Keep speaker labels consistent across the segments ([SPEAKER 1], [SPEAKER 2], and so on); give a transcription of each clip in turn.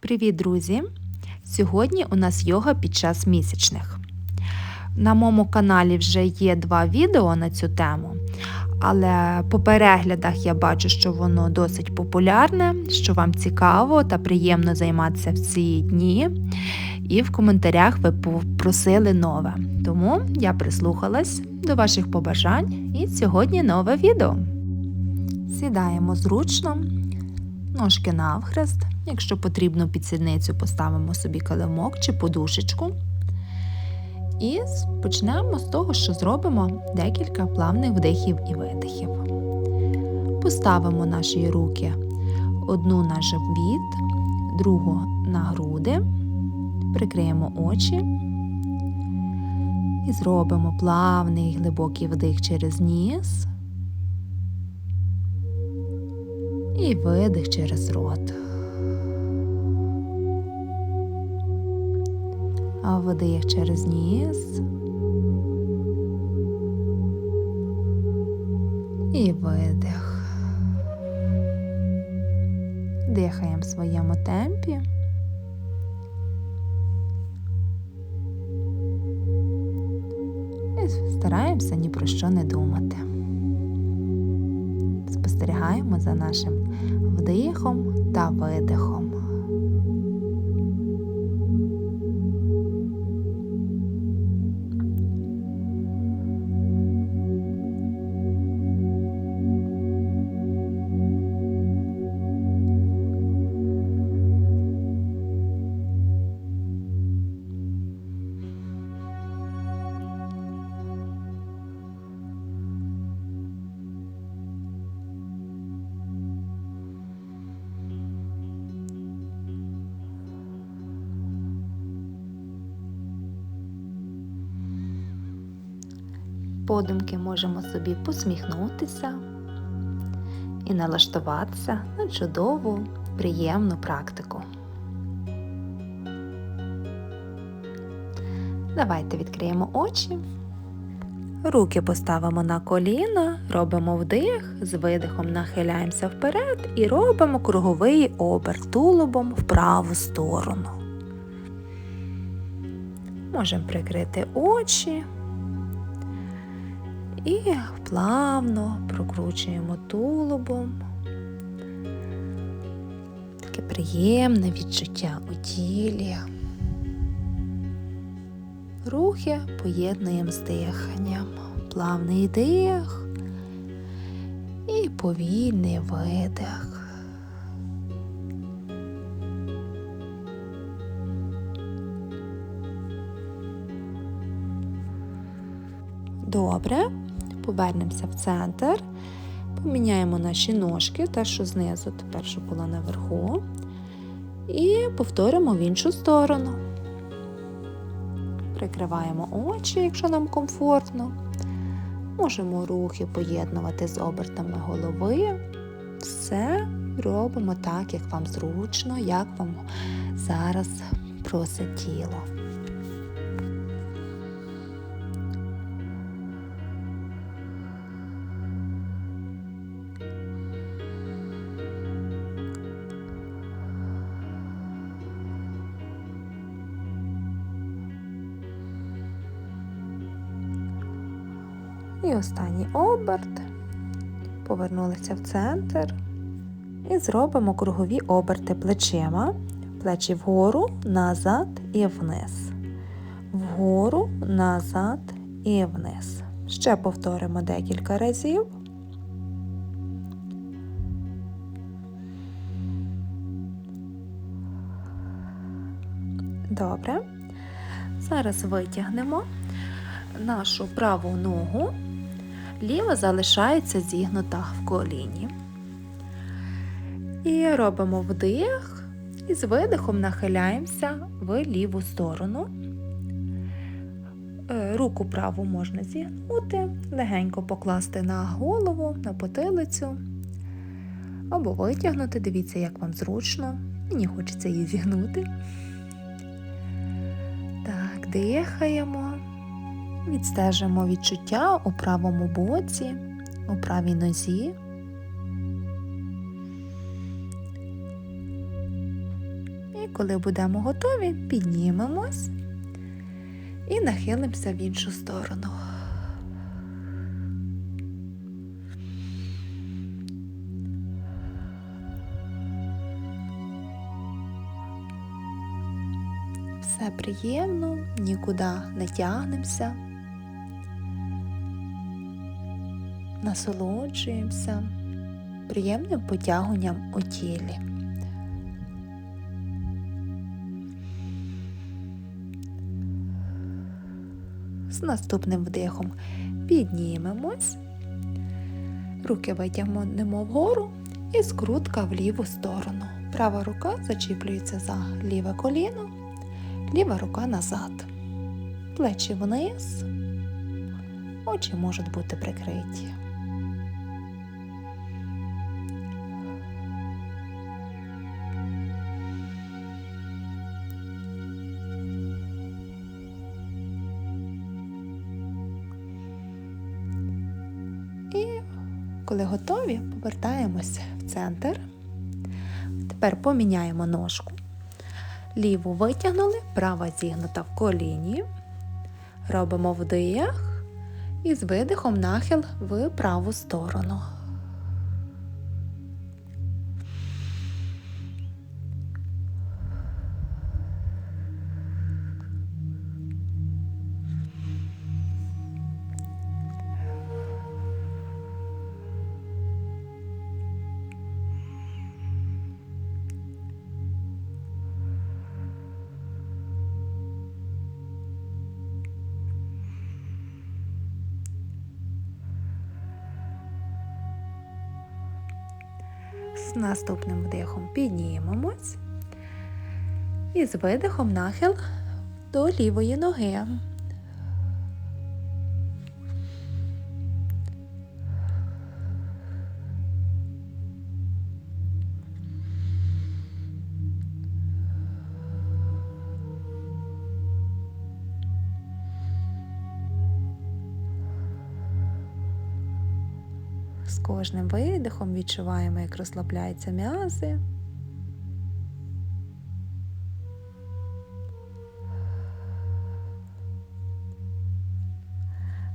[SPEAKER 1] Привіт, друзі! Сьогодні у нас йога під час місячних. На моєму каналі вже є два відео на цю тему, але по переглядах я бачу, що воно досить популярне, що вам цікаво та приємно займатися в ці дні. І в коментарях ви попросили нове. Тому я прислухалась до ваших побажань і сьогодні нове відео. Сідаємо зручно, ножки навхрест. Якщо потрібно під сідницю, поставимо собі килимок чи подушечку. І почнемо з того, що зробимо декілька плавних вдихів і видихів. Поставимо наші руки одну на живіт, другу на груди, прикриємо очі і зробимо плавний глибокий вдих через ніс і видих через рот. А вдих через ніс. І видих. Дихаємо в своєму темпі. І стараємося ні про що не думати. Спостерігаємо за нашим вдихом та видихом. Подумки можемо собі посміхнутися і налаштуватися на чудову, приємну практику. Давайте відкриємо очі, руки поставимо на коліна, робимо вдих, з видихом нахиляємося вперед і робимо круговий оберт тулубом в праву сторону. Можемо прикрити очі. І плавно прокручуємо тулубом. Таке приємне відчуття у тілі. Рухи поєднуємо з диханням. Плавний дих і повільний видих. Добре повернемося в центр, поміняємо наші ножки, те, що знизу, тепер що була наверху, і повторимо в іншу сторону. Прикриваємо очі, якщо нам комфортно. Можемо рухи поєднувати з обертами голови. Все робимо так, як вам зручно, як вам зараз просить тіло. Останній оберт. Повернулися в центр. І зробимо кругові оберти плечима. Плечі вгору, назад і вниз. Вгору, назад і вниз. Ще повторимо декілька разів. Добре. Зараз витягнемо нашу праву ногу ліва залишається зігнута в коліні. І робимо вдих і з видихом нахиляємося в ліву сторону. Е, руку праву можна зігнути, легенько покласти на голову, на потилицю. Або витягнути, дивіться, як вам зручно. Мені хочеться її зігнути. Так, дихаємо. Відстежимо відчуття у правому боці, у правій нозі. І коли будемо готові, піднімемось і нахилимося в іншу сторону. Все приємно, нікуди не тягнемося. Насолоджуємося приємним потягуванням у тілі. З наступним вдихом піднімемось, руки витягнемо вгору і скрутка в ліву сторону. Права рука зачіплюється за ліве коліно, ліва рука назад. Плечі вниз, очі можуть бути прикриті. Коли готові, повертаємося в центр. Тепер поміняємо ножку. Ліву витягнули, права зігнута в коліні. Робимо вдих і з видихом нахил в праву сторону. Наступним вдихом піднімемось і з видихом нахил до лівої ноги. Кожним видихом відчуваємо, як розслабляються м'язи.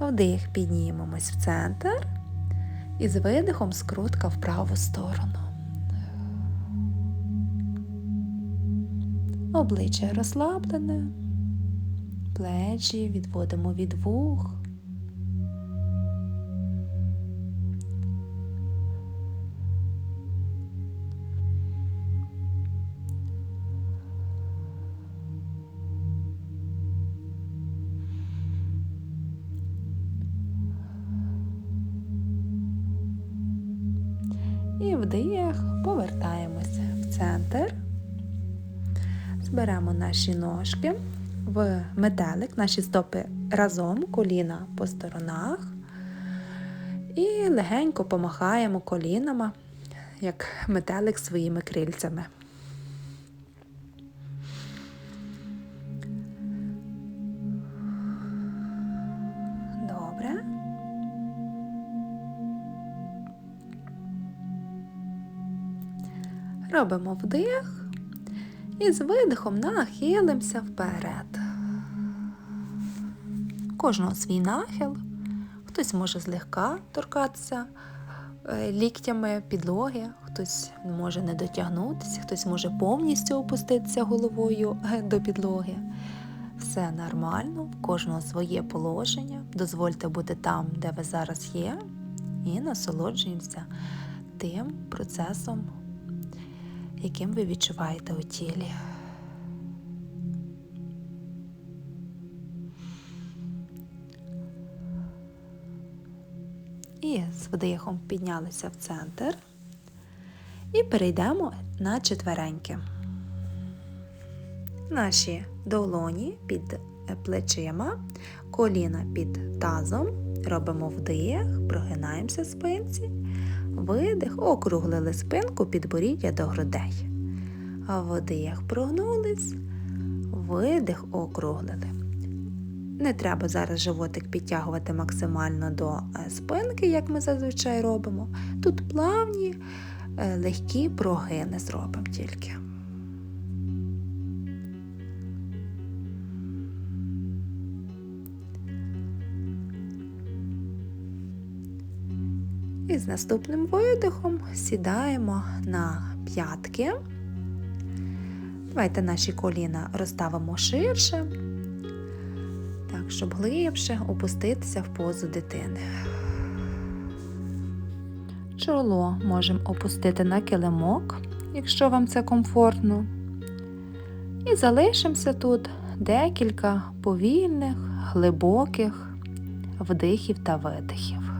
[SPEAKER 1] Вдих піднімемось в центр і з видихом скрутка в праву сторону. Обличчя розслаблене, плечі відводимо від вух. І вдих, повертаємося в центр. Зберемо наші ножки в метелик, наші стопи разом, коліна по сторонах. І легенько помахаємо колінами, як метелик своїми крильцями. Робимо вдих і з видихом нахилимося вперед. Кожного свій нахил. Хтось може злегка торкатися е, ліктями підлоги, хтось може не дотягнутися, хтось може повністю опуститися головою е, до підлоги. Все нормально, в кожного своє положення. Дозвольте бути там, де ви зараз є, і насолоджуємося тим процесом яким ви відчуваєте у тілі. І з вдихом піднялися в центр і перейдемо на четвереньки. Наші долоні під плечима, коліна під тазом. Робимо вдих, прогинаємося спинці, видих, округлили спинку підборіддя до грудей. А вдих прогнулись, видих округлили. Не треба зараз животик підтягувати максимально до е, спинки, як ми зазвичай робимо. Тут плавні, е, легкі прогини зробимо тільки. І з наступним видихом сідаємо на п'ятки. Давайте наші коліна розставимо ширше, так, щоб глибше опуститися в позу дитини. Чоло можемо опустити на килимок, якщо вам це комфортно. І залишимося тут декілька повільних, глибоких вдихів та видихів.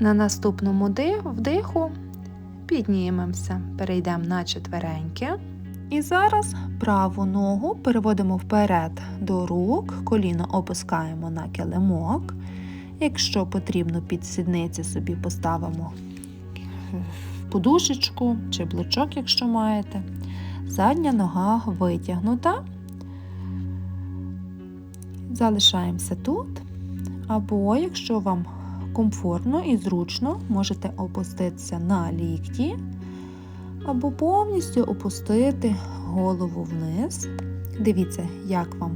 [SPEAKER 1] На наступному вдиху піднімемося, перейдемо на четвереньки. І зараз праву ногу переводимо вперед до рук, коліно опускаємо на килимок. Якщо потрібно під сідниці собі поставимо подушечку чи блочок, якщо маєте. Задня нога витягнута. Залишаємося тут. Або, якщо вам комфортно і зручно, можете опуститися на лікті, або повністю опустити голову вниз. Дивіться, як вам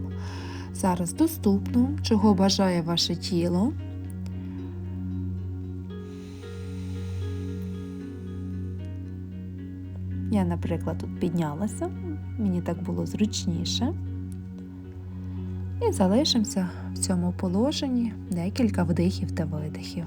[SPEAKER 1] зараз доступно, чого бажає ваше тіло. Я, наприклад, тут піднялася, мені так було зручніше. І залишимося в цьому положенні декілька вдихів та видихів.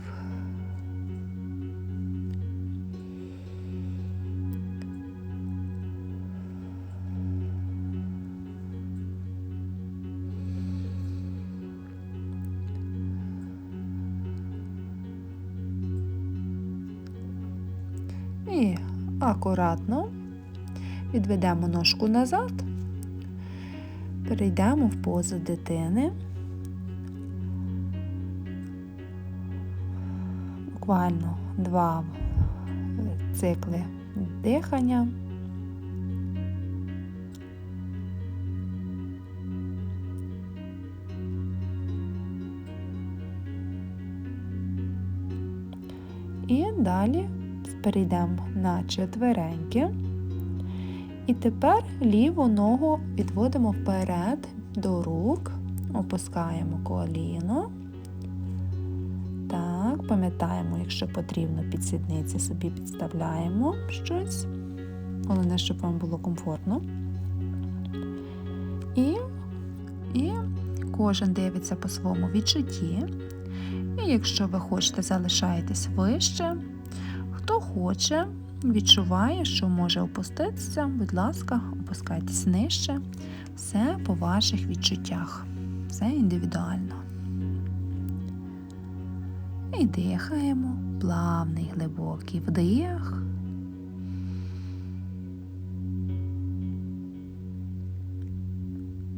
[SPEAKER 1] І акуратно відведемо ножку назад, перейдемо в позу дитини. Буквально два цикли дихання. І далі перейдемо на четвереньки. І тепер ліву ногу відводимо вперед до рук, опускаємо коліно. Так, пам'ятаємо, якщо потрібно під сідниці собі підставляємо щось. Головне, щоб вам було комфортно. І, І кожен дивиться по своєму відчутті. І якщо ви хочете, залишаєтесь вище. Хто хоче, відчуває, що може опуститися, будь ласка, опускайтесь нижче. Все по ваших відчуттях. Все індивідуально. І дихаємо, плавний глибокий вдих.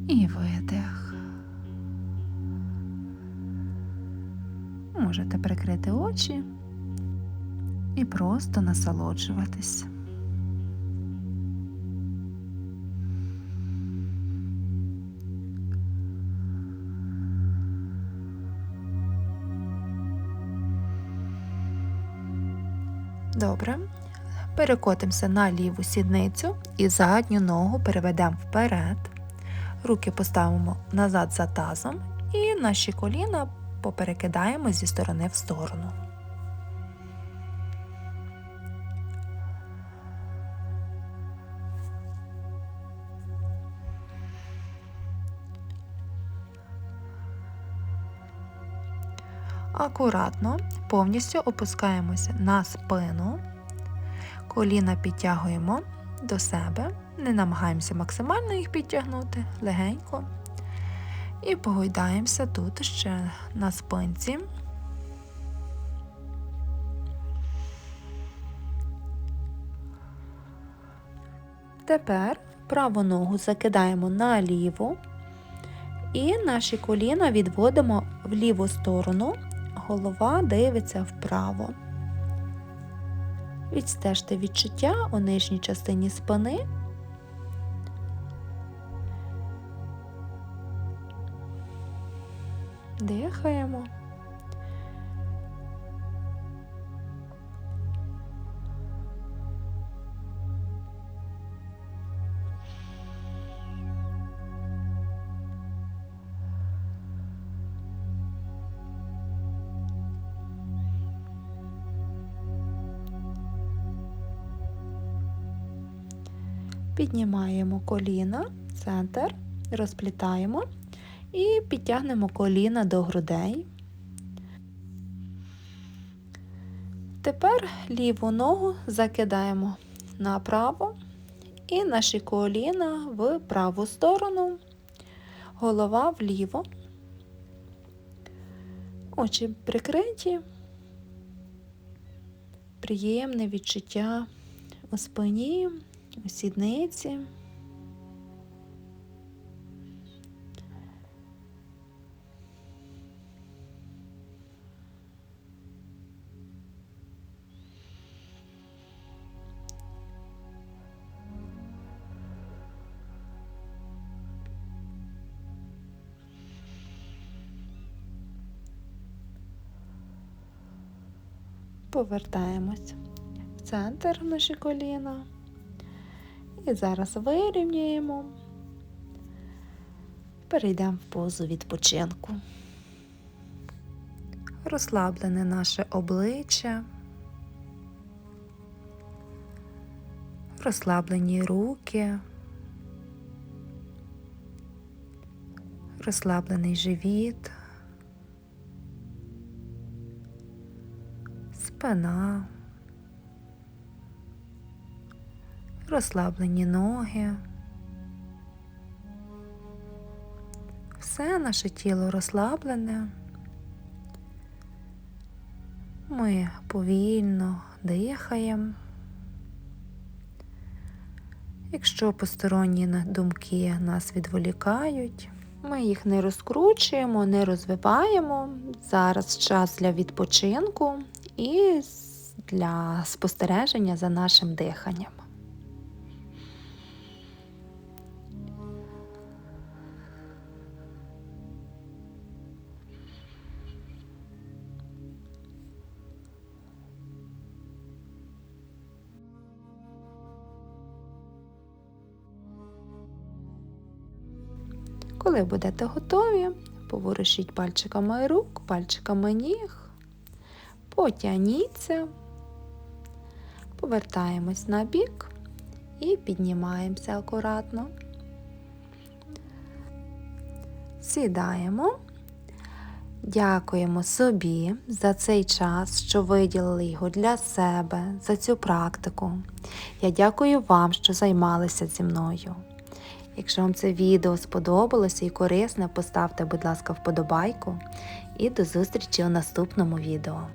[SPEAKER 1] І видих. Можете прикрити очі і просто насолоджуватись. Добре. Перекотимося на ліву сідницю і задню ногу переведемо вперед. Руки поставимо назад за тазом і наші коліна поперекидаємо зі сторони в сторону. Акуратно, повністю опускаємося на спину, коліна підтягуємо до себе, не намагаємося максимально їх підтягнути легенько. І погойдаємося тут ще на спинці. Тепер праву ногу закидаємо на ліву і наші коліна відводимо в ліву сторону голова дивиться вправо. Відстежте відчуття у нижній частині спини. Дихаємо. Піднімаємо коліна, центр, розплітаємо і підтягнемо коліна до грудей. Тепер ліву ногу закидаємо направо і наші коліна в праву сторону, голова вліво, очі прикриті, приємне відчуття у спині, сідниці. Повертаємось в центр наші коліна. І зараз вирівнюємо, перейдемо в позу відпочинку. Розслаблене наше обличчя, розслаблені руки, розслаблений живіт, спина. Розслаблені ноги. Все наше тіло розслаблене. Ми повільно дихаємо. Якщо посторонні думки нас відволікають, ми їх не розкручуємо, не розвиваємо. Зараз час для відпочинку і для спостереження за нашим диханням. Коли будете готові, поворушіть пальчиками рук, пальчиками ніг, потягніться, повертаємось на бік і піднімаємося акуратно. Сідаємо, дякуємо собі за цей час, що виділили його для себе, за цю практику. Я дякую вам, що займалися зі мною. Якщо вам це відео сподобалося і корисне, поставте, будь ласка, вподобайку і до зустрічі у наступному відео.